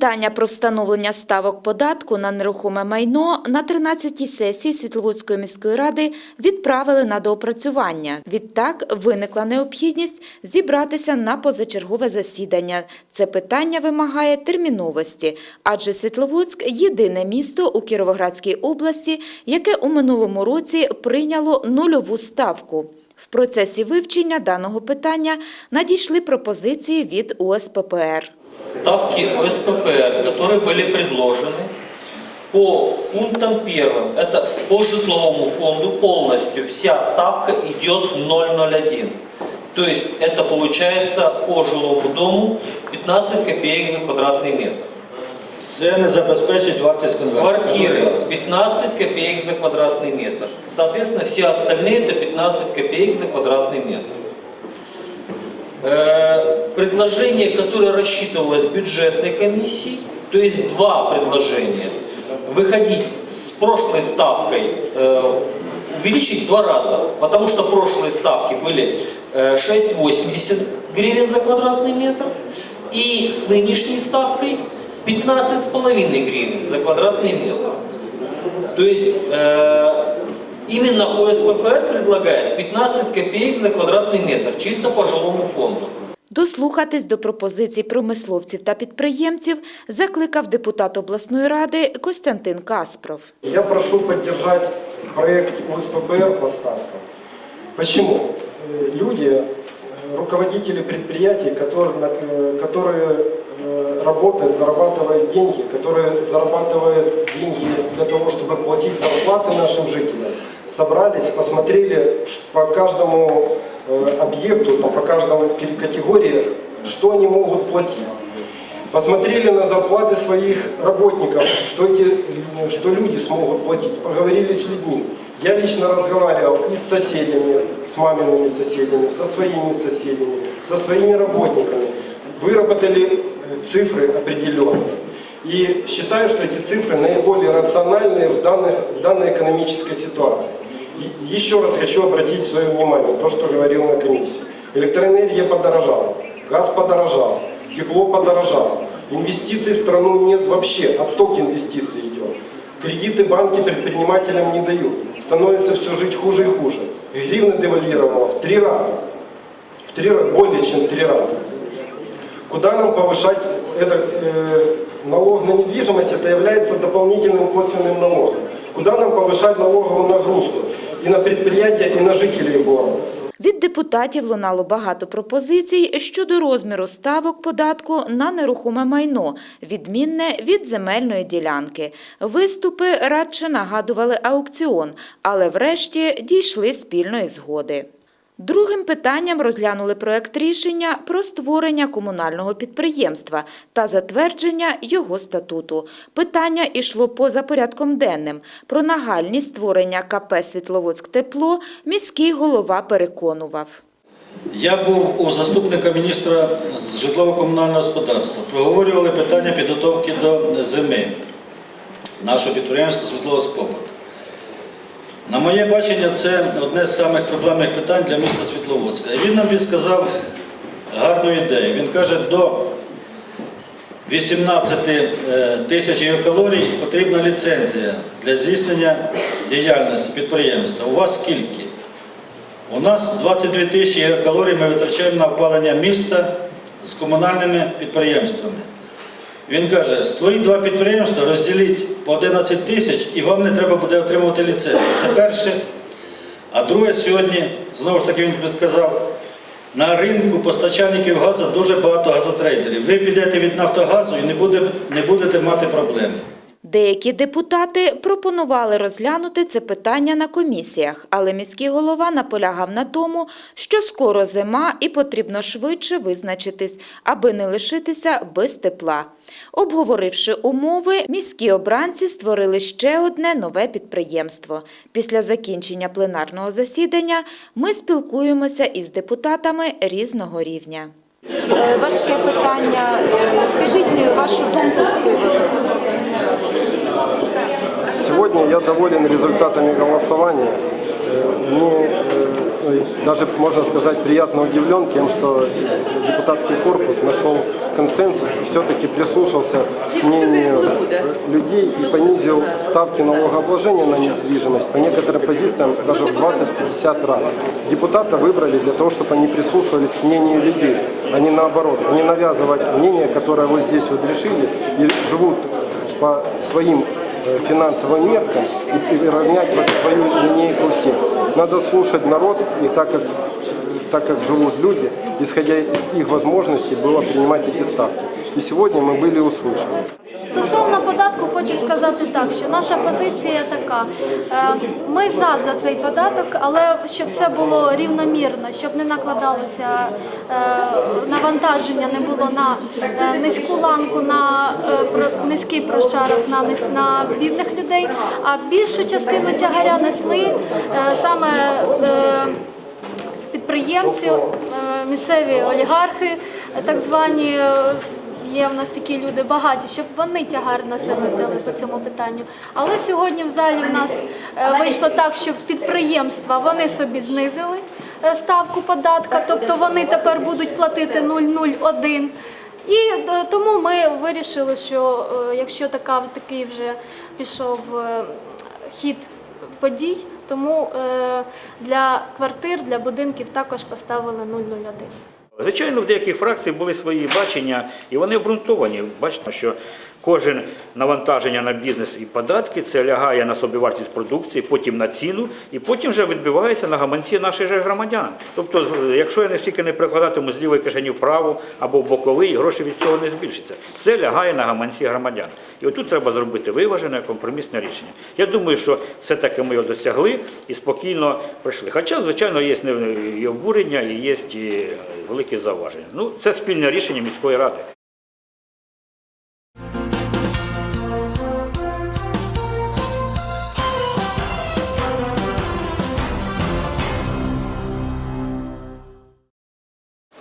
Питання про встановлення ставок податку на нерухоме майно на 13-й сесії Світловодської міської ради відправили на доопрацювання. Відтак виникла необхідність зібратися на позачергове засідання. Це питання вимагає терміновості, адже Світловодськ – єдине місто у Кіровоградській області, яке у минулому році прийняло нульову ставку. В процесі вивчення даного питання надійшли пропозиції від УСППР. ставки ОСППР, которые были предложены по пунктам первым, это по житловому фонду полностью вся ставка идет 0,01. То есть это получается по жилому дому 15 копеек за квадратный метр. Це не забезпечить вартість конверту. Квартиры 15 копеек за квадратный метр. Соответственно, все остальные это 15 копеек за квадратный метр. Э, Предложение, которое рассчитывалось бюджетной комиссией, то есть два предложения. Выходить с прошлой ставкой, э, увеличить в два раза, потому что прошлые ставки были э, 6,80 гривен за квадратный метр, и с нынешней ставкой 15,5 гривен за квадратный метр. То есть э, именно ОСППР предлагает 15 копеек за квадратный метр, чисто по жилому фонду. Дослухатись до пропозицій промисловців та підприємців закликав депутат обласної ради Костянтин Каспров. Я прошу поддержать проект УСППР по ставкам. Почему? Э, Люди, э, руководители предприятий, которые, на- э, которые работают, зарабатывают деньги, которые зарабатывают деньги для того, чтобы платить зарплаты нашим жителям, собрались, посмотрели по каждому э, объекту, по каждому категории, что они могут платить. Посмотрели на зарплаты своих работников, что, эти, что люди смогут платить, поговорили с людьми. Я лично разговаривал и с соседями, с мамиными соседями, со своими соседями, со своими работниками. Выработали цифры определенные. И считаю, что эти цифры наиболее рациональные в, данных, в данной экономической ситуации. И еще раз хочу обратить свое внимание, то, что говорил на комиссии. Электроэнергия подорожала, газ подорожал, тепло подорожало. Инвестиций в страну нет вообще, отток инвестиций идет. Кредиты банки предпринимателям не дают. Становится все жить хуже и хуже. Гривна девальвировала в три раза. В три, более чем в три раза. Куда нам повышать это, э, налог на недвижимость, это является дополнительным косвенным налогом. Куда нам повышать налоговую нагрузку и на предприятия, и на жителей города. Від депутатів лунало багато пропозицій щодо розміру ставок податку на нерухоме майно, відмінне від земельної ділянки. Виступи радше нагадували аукціон, але врешті дійшли спільної згоди. Другим питанням розглянули проект рішення про створення комунального підприємства та затвердження його статуту. Питання йшло поза порядком денним. Про нагальність створення КП «Світловодськ Тепло» міський голова переконував. Я був у заступника міністра з житлово-комунального господарства. Проговорювали питання підготовки до зими нашого підприємства «Світловодськ Побут». На моє бачення, це одне з самих проблемних питань для міста Світловодська. І він нам підсказав гарну ідею. Він каже, до 18 е, тисяч калорій потрібна ліцензія для здійснення діяльності підприємства. У вас скільки? У нас 22 тисячі калорій ми витрачаємо на опалення міста з комунальними підприємствами. Він каже, створіть два підприємства, розділіть по 11 тисяч і вам не треба буде отримувати ліцензію. Це перше. А друге, сьогодні, знову ж таки, він сказав, на ринку постачальників газу дуже багато газотрейдерів. Ви підете від Нафтогазу і не, буде, не будете мати проблем. Деякі депутати пропонували розглянути це питання на комісіях, але міський голова наполягав на тому, що скоро зима і потрібно швидше визначитись, аби не лишитися без тепла. Обговоривши умови, міські обранці створили ще одне нове підприємство. Після закінчення пленарного засідання ми спілкуємося із депутатами різного рівня. Е, Важке питання. Е, Скажіть вашу думку з приводу. Сегодня я доволен результатами голосования. Э, Мне э, э, даже можно сказать, приятно удивлен тем, что депутатский корпус нашел консенсус и все-таки прислушался к мнению людей и понизил ставки налогообложения на недвижимость по некоторым позициям даже в 20-50 раз. Депутата выбрали для того, чтобы они прислушивались к мнению людей, а не наоборот, а не навязывать мнение, которое вот здесь вот решили и живут по своим финансовым меркам и, и равнять вот свою линейку всем. Надо слушать народ, и так как, так как живут люди, исходя из их возможностей, было принимать эти ставки. И сегодня мы были услышаны. Податку, хочу сказати так, що наша позиція така. Е, Ми за, за цей податок, але щоб це було рівномірно, щоб не накладалося е, навантаження, не було на е, низьку ланку, на низький прошарок, на, на бідних людей, а більшу частину тягаря несли саме. підприємці, місцеві олігархи, так звані. Є в нас такі люди багаті, щоб вони тягар на себе взяли по цьому питанню. Але сьогодні в залі в нас е, вийшло так, що підприємства вони собі знизили е, ставку податка, тобто вони тепер будуть платити 0,01. І е, тому ми вирішили, що якщо така такий вже пішов хід подій, тому для квартир, для будинків також поставили 0,01. Звичайно, в деяких фракцій були свої бачення, і вони обґрунтовані. Бачите, що кожен навантаження на бізнес і податки це лягає на собівартість продукції, потім на ціну, і потім вже відбивається на гаманці наших же громадян. Тобто, якщо я не стільки не прикладатиму з лівої кишені в праву або в боковий, гроші від цього не збільшаться. Все лягає на гаманці громадян. І отут треба зробити виважене компромісне рішення. Я думаю, що все-таки ми його досягли і спокійно пройшли. Хоча, звичайно, є і обурення, і є великі зауваження. Ну, це спільне рішення міської ради.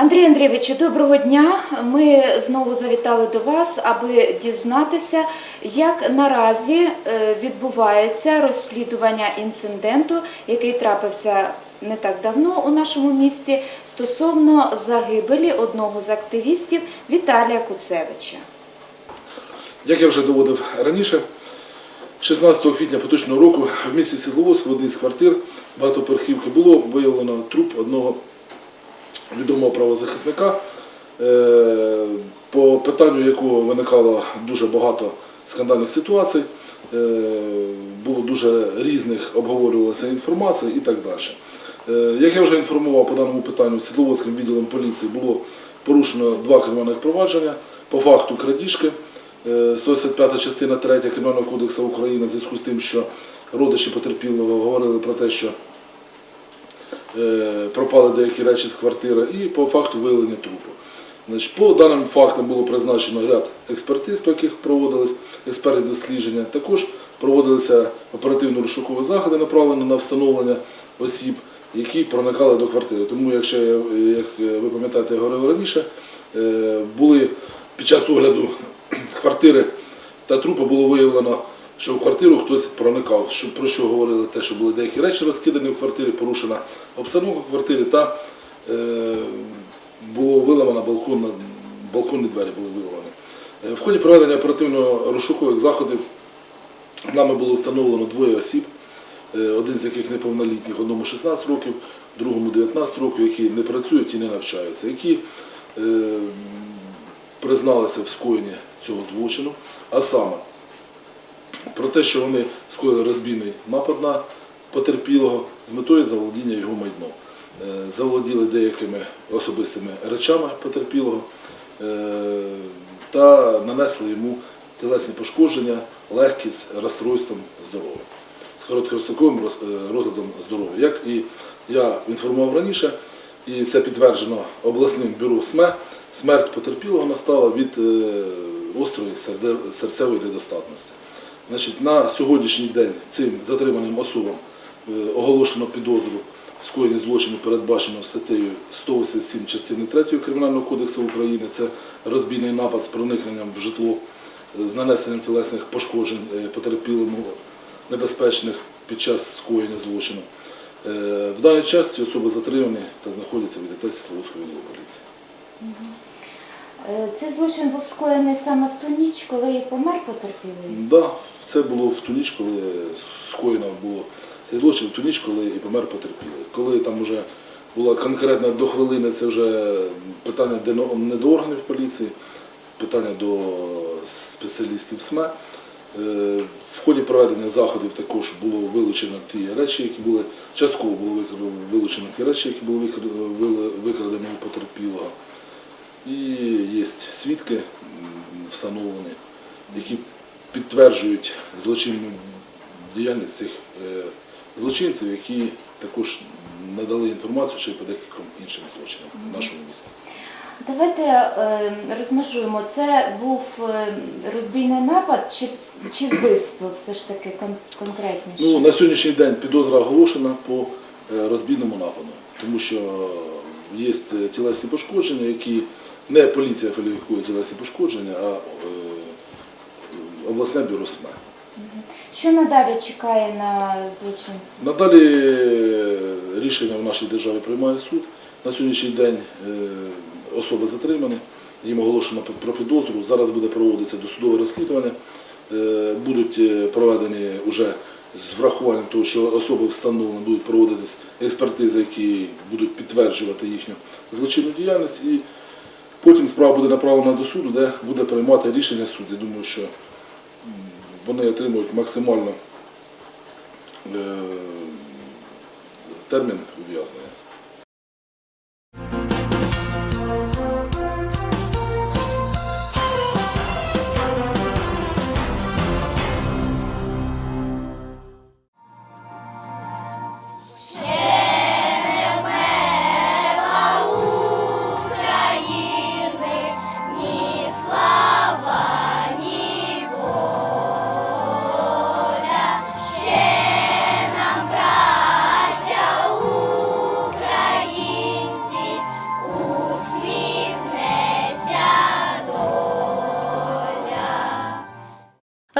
Андрій Андрійовичу, доброго дня. Ми знову завітали до вас, аби дізнатися, як наразі е, відбувається розслідування інциденту, який трапився не так давно у нашому місті, стосовно загибелі одного з активістів Віталія Куцевича. Як я вже доводив раніше, 16 квітня поточного року в місті Світловодськ в одній з квартир багатоповерхівки було виявлено труп одного відомого правозахисника, е, по питанню якого виникало дуже багато скандальних ситуацій, е, було дуже різних, обговорювалася інформація і так далі. Е, Як я вже інформував по даному питанню, Світловодським відділом поліції було порушено два кримінальних провадження по факту крадіжки. Е, 185 частина 3 Кримінального кодексу України в зв'язку з тим, що родичі потерпілого говорили про те, що пропали деякі речі з квартири, і по факту виявлення трупу. Значить, по даним фактам було призначено ряд експертиз, по яких проводились експертні дослідження. Також проводилися оперативно-розшукові заходи, направлені на встановлення осіб, які проникали до квартири. Тому, якщо як ви пам'ятаєте, я говорив раніше, е, були під час огляду квартири та трупа було виявлено, що в квартиру хтось проникав. Про що говорили те, що були деякі речі розкидані в квартирі, порушена обстановка в квартирі та е, було виламано балкон, балконні двері були виламані. Е, В ході проведення оперативно-розшукових заходів нами було встановлено двоє осіб, е, один з яких неповнолітніх, одному 16 років, другому 19 років, які не працюють і не навчаються, які е, призналися в скоєнні цього злочину, а саме про те, що вони скоїли розбійний напад на потерпілого з метою заволодіння його майном. Е, Заволоділи деякими особистими речами потерпілого е, та нанесли йому тілесні пошкодження, легкі з розстройством здоров'я, з короткостроковим е, розладом здоров'я. Як і я інформував раніше, і це підтверджено обласним бюро СМЕ, смерть потерпілого настала від острої серцевої недостатності. Значить, на сьогоднішній день цим затриманим особам е, оголошено підозру в скоєнні злочину, передбачено статтею 187 частини 3 Кримінального кодексу України. Це розбійний напад з проникненням в житло е, з нанесенням тілесних пошкоджень е, потерпілому небезпечних під час скоєння злочину. В даний час ці особи затримані та знаходяться в ІДТ Світловодського відділу поліції. Е, Цей злочин був скоєний саме в ту ніч, коли і помер потерпілий. Да, це було в ту ніч, коли скоєно було цей злочин, в ту ніч, коли і помер потерпілий. Коли там вже була конкретна до хвилини, це вже питання не до органів поліції, питання до спеціалістів СМЕ. Е, В ході проведення заходів також було вилучено ті речі, які були частково було вилучено ті речі, які були викр- викрадені у потерпілого. І є свідки встановлені, які підтверджують злочинну діяльність цих е, злочинців, які також надали інформацію ще й по декільком іншим злочинам в нашому місті. Давайте е, розмежуємо. Це був е, розбійний напад чи, чи вбивство все ж таки кон- конкретніше? Ну, на сьогоднішній день підозра оголошена по розбійному нападу, тому що є тілесні пошкодження, які не поліція кваліфікує тілесні пошкодження, а е, обласне бюро СМЕ. Що надалі чекає на злочинців? Надалі е, рішення в нашій державі приймає суд. На сьогоднішній день е, особи затримані, їм оголошено про підозру. Зараз буде проводитися досудове розслідування. Будуть проведені вже з врахуванням того, що особи встановлені, будуть проводитись експертизи, які будуть підтверджувати їхню злочинну діяльність. І потім справа буде направлена до суду, де буде приймати рішення суд. Я думаю, що вони отримують максимально е, термін ув'язнення.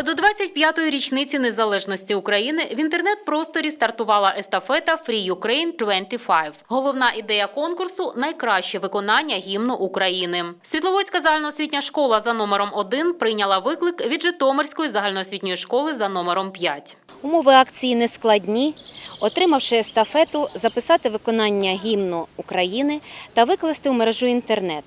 До 25-ї річниці незалежності України в інтернет-просторі стартувала естафета Free Ukraine 25. Головна ідея конкурсу найкраще виконання гімну України. Світловодська загальноосвітня школа за номером 1 прийняла виклик від Житомирської загальноосвітньої школи за номером 5. Умови акції не складні. Отримавши естафету, записати виконання гімну України та викласти у мережу інтернет.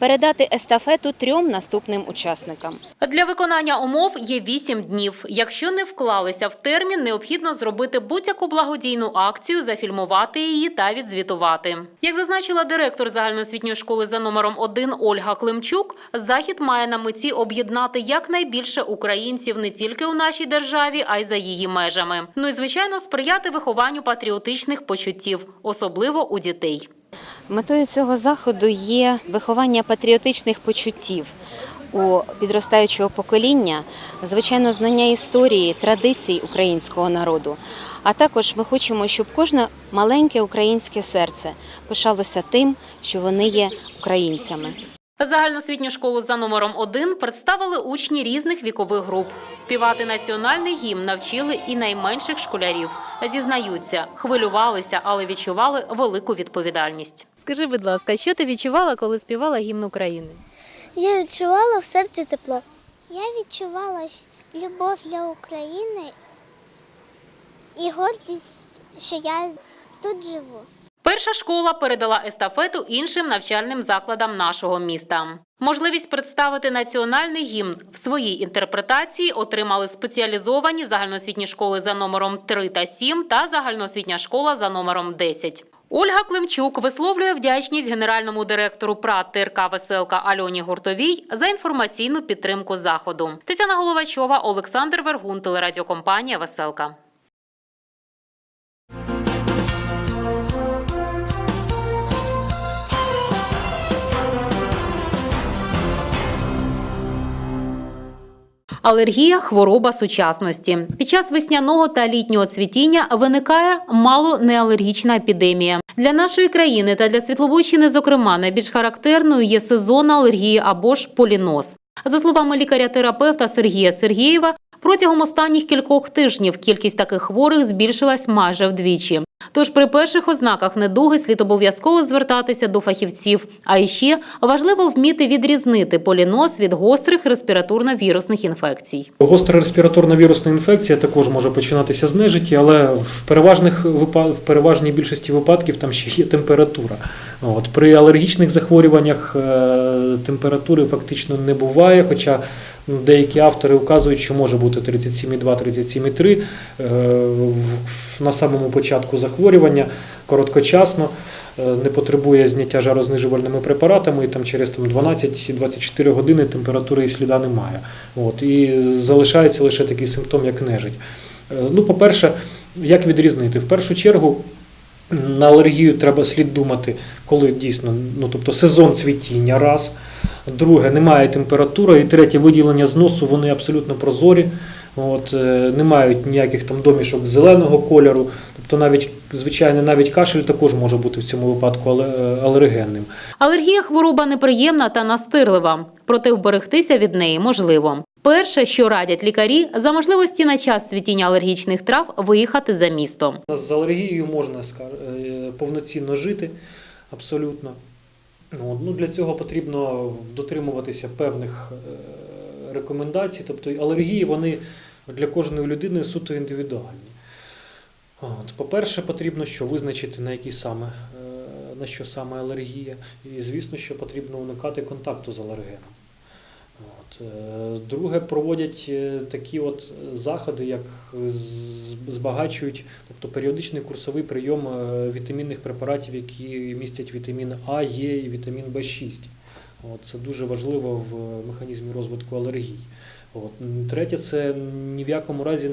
Передати естафету трьом наступним учасникам. Для виконання умов є 8 днів. Якщо не вклалися в термін, необхідно зробити будь-яку благодійну акцію, зафільмувати її та відзвітувати. Як зазначила директор загальноосвітньої школи за номером 1 Ольга Климчук, захід має на меті об'єднати якнайбільше українців не тільки у нашій державі, а й за її межами. Ну і звичайно, сприяти вихованню патріотичних почуттів, особливо у дітей. Метою цього заходу є виховання патріотичних почуттів у підростаючого покоління, звичайно, знання історії, традицій українського народу. А також ми хочемо, щоб кожне маленьке українське серце пишалося тим, що вони є українцями. Загальноосвітню школу за номером 1 представили учні різних вікових груп. Співати національний гімн навчили і найменших школярів. Зізнаються, хвилювалися, але відчували велику відповідальність. Скажи, будь ласка, що ти відчувала, коли співала гімн України? Я відчувала в серці тепло. Я відчувала любов для України і гордість, що я тут живу. Перша школа передала естафету іншим навчальним закладам нашого міста. Можливість представити національний гімн в своїй інтерпретації отримали спеціалізовані загальноосвітні школи за номером 3 та 7 та загальноосвітня школа за номером 10. Ольга Климчук висловлює вдячність генеральному директору ПРАТ ТРК Веселка Альоні Гуртовій за інформаційну підтримку заходу. Тетяна Головачова, Олександр Вергун, телерадіокомпанія Веселка. Алергія хвороба сучасності. Під час весняного та літнього цвітіння виникає малонеалергічна епідемія. Для нашої країни та для Світловодщини, зокрема, найбільш характерною є сезонна алергія або ж поліноз. За словами лікаря-терапевта Сергія Сергієва, Протягом останніх кількох тижнів кількість таких хворих збільшилась майже вдвічі. Тож при перших ознаках недуги слід обов'язково звертатися до фахівців. А іще важливо вміти відрізнити полінос від гострих респіраторно-вірусних інфекцій. Гостра респіраторна вірусна інфекція також може починатися з нежиті, але в переважних в переважній більшості випадків там ще є температура. От при алергічних захворюваннях е, температури фактично не буває, хоча деякі автори вказують, що може бути 37,2, 37,3 е, на самому початку захворювання короткочасно. е, Не потребує зняття жарознижувальними препаратами, і там через 12-24 години температури і сліда немає. От, і залишається лише такий симптом, як нежить. Е, Ну, по-перше, як відрізнити? В першу чергу на алергію треба слід думати, коли дійсно, ну тобто сезон цвітіння раз. Друге, немає температури. І третє, виділення з носу, вони абсолютно прозорі. От, е, не мають ніяких там домішок зеленого кольору. Тобто навіть, звичайно, навіть кашель також може бути в цьому випадку е, алергенним. Алергія хвороба неприємна та настирлива, проте вберегтися від неї можливо. Перше, що радять лікарі, за можливості на час цвітіння алергічних трав виїхати за місто. З алергією можна е, повноцінно жити абсолютно. Ну, Ну, для цього потрібно дотримуватися певних е, рекомендацій. Тобто алергії вони для кожної людини суто індивідуальні. От, по-перше, потрібно що визначити на які саме, е, на що саме алергія. І звісно, що потрібно уникати контакту з алергеном. От. е, Друге, проводять е, такі от заходи, як збагачують, тобто періодичний курсовий прийом е, вітамінних препаратів, які містять вітамін А, Е і вітамін В6. От, це дуже важливо в механізмі розвитку алергії. От. Третє, це ні в якому разі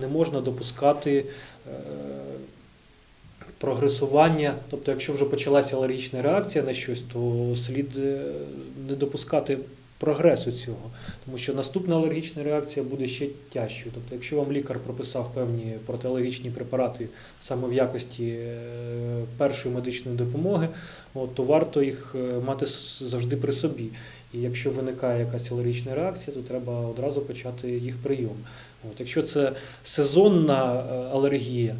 не, можна допускати е, прогресування. Тобто, якщо вже почалася алергічна реакція на щось, то слід е, не допускати прогресу цього, тому що наступна алергічна реакція буде ще тяжчою. Тобто, якщо вам лікар прописав певні протиалергічні препарати саме в якості е, першої медичної допомоги, от, то варто їх е, мати завжди при собі. І якщо виникає якась алергічна реакція, то треба одразу почати їх прийом. От, якщо це сезонна е, алергія,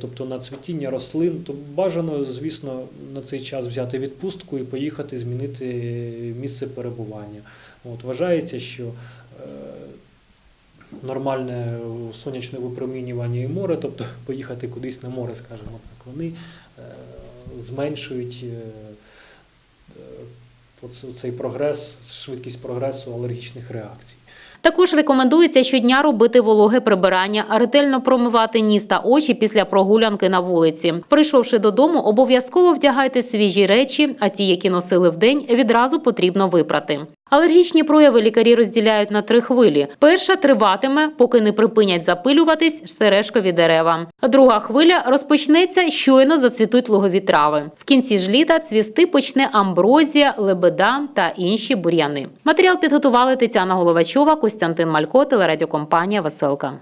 тобто на цвітіння рослин, то бажано, звісно, на цей час взяти відпустку і поїхати змінити місце перебування. От, вважається, що е, нормальне сонячне випромінювання і море, тобто поїхати кудись на море, скажімо так, вони е, зменшують е, е, цей прогрес, швидкість прогресу алергічних реакцій. Також рекомендується щодня робити вологе прибирання, ретельно промивати ніс та очі після прогулянки на вулиці. Прийшовши додому, обов'язково вдягайте свіжі речі, а ті, які носили вдень, відразу потрібно випрати. Алергічні прояви лікарі розділяють на три хвилі. Перша триватиме, поки не припинять запилюватись сережкові дерева. Друга хвиля розпочнеться щойно зацвітуть лугові трави. В кінці ж літа цвісти почне амброзія, лебеда та інші бур'яни. Матеріал підготували Тетяна Головачова, Костянтин Малько, телерадіокомпанія Веселка.